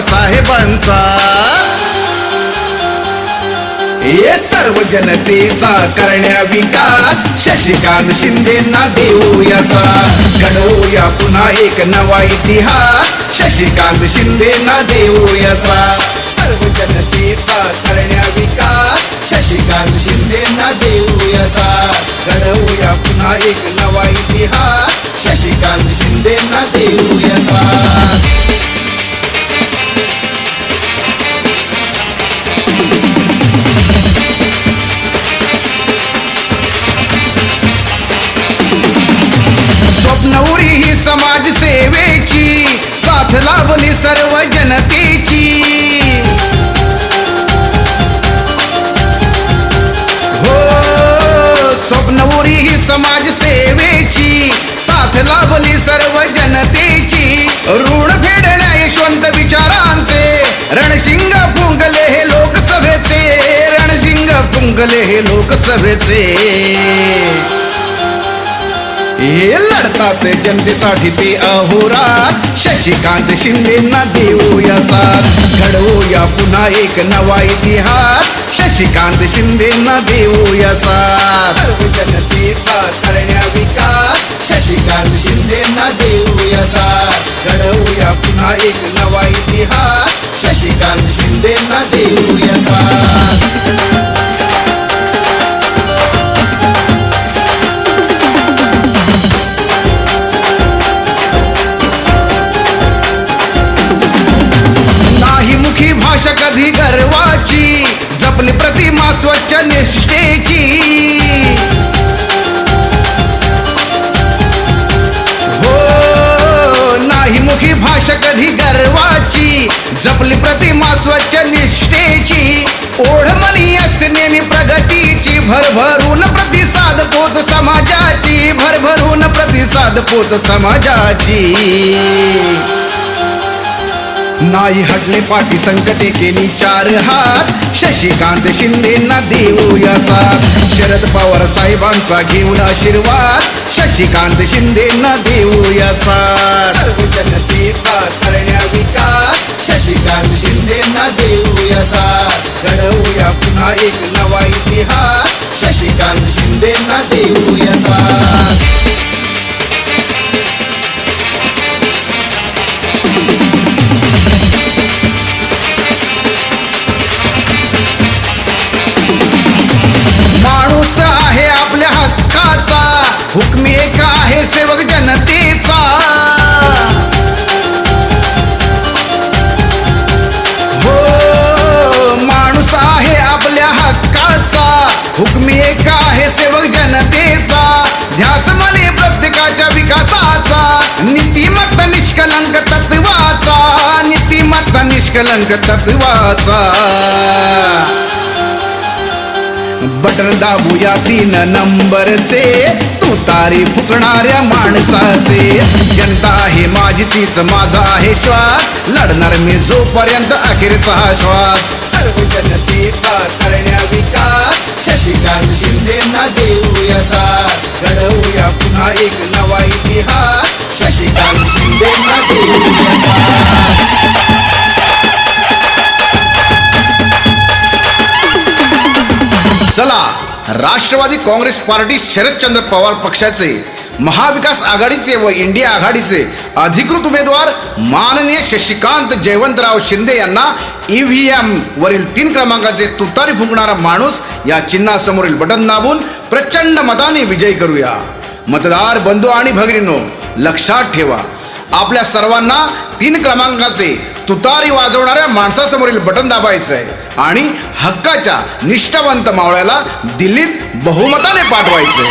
साहेबांचा. हे सर्व जनतेचा करण्या विकास. शशिकांत शिंदेना देऊया घडवूया पुन्हा एक नवा इतिहास. शशिकांत शिंदेना देऊया सर्व जनतेचा करण्या विकास. शशिकांत शिंदेना देऊया घडवूया पुन्हा एक नवा इतिहास. शशिकांत शिंदेना देऊया सर्व जनतेची. हो स्वप्नवरी ही समाजसेवेची साथ लाभली सर्व जनतेची. ऋण फेडण्या यशवंत विचारांचे. रणशिंग फुंकले हे लोकसभेचे. रणशिंग फुंकले हे लोकसभेचे. हे लढतात जनतेसाठी ते अहोरात. शशिकांत शिंदेना देऊया साथ. घडवूया पुन्हा एक नवा इतिहास. शशिकांत शिंदेना देऊया साथ. जनतेचा करण्या विकास. शशिकांत शिंदेना देऊया साथ. घडवूया पुन्हा एक नवा इतिहास. शशिकांत शिंदेना देऊया साथ. गर्वाची जपली प्रतिमा स्वच्छ निष्ठेची. हो नाही मुखी भाषा कधी गर्वाची जपली प्रतिमा स्वच्छ निष्ठेची. ओढ मनी असते नेहमी प्रगतीची भरभरून प्रतिसाद पोच समाजाची भरभरून प्रतिसाद पोच समाजाची. नाही हटले पाठी संकटे केली चार हात. शशिकांत शिंदेना देऊया साथ. शरद पवार साहेबांचा घेऊन आशीर्वाद. शशिकांत शिंदेना देऊया साथ. सर्व जनतेचा करण्या विकास. शशिकांत शिंदेना देऊया साथ. घडवूया पुन्हा एक सेवक जनतेचा. हो माणूस आहे आपल्या हक्काचा. हुकमी एक आहे सेवक जनतेचा. ध्यास मने प्रत्येकाच्या विकासाचा. नीतिमत्ता निष्कलंक तत्वाचा. नीतिमत्ता निष्कलंक तत्वाचा. बटन दाबूया तीन नंबरचे. तुतारी फुकणाऱ्या माणसाचे. जनता आहे माझी तीच माझा आहे श्वास. लढणार मी जोपर्यंत अखेरचा हा श्वास. सर्व जनतेचा करण्या विकास. शशिकांत शिंदेना देऊया साथ. घडवूया पुन्हा एक नवा इतिहास. शशिकांत चला राष्ट्रवादी काँग्रेस पार्टी शरदचंद्र पवार पक्षाचे महाविकास आघाडीचे व इंडिया आघाडीचे अधिकृत उमेदवार माननीय शशिकांत जयवंतराव शिंदे यांना ईव्हीएम वरील तीन क्रमांकाचे तुतारी फुंकणारा माणूस या चिन्हासमोरील बटन दाबून प्रचंड मताने विजयी करूया. मतदार बंधू आणि भगिनीनो लक्षात ठेवा. आपल्या सर्वांना तीन क्रमांकाचे तुतारी वाजवणाऱ्या माणसासमोरील बटन दाबायचं आहे आणि हक्काच्या निष्ठावंत मावळ्याला दिल्लीत बहुमताने पाठवायचं.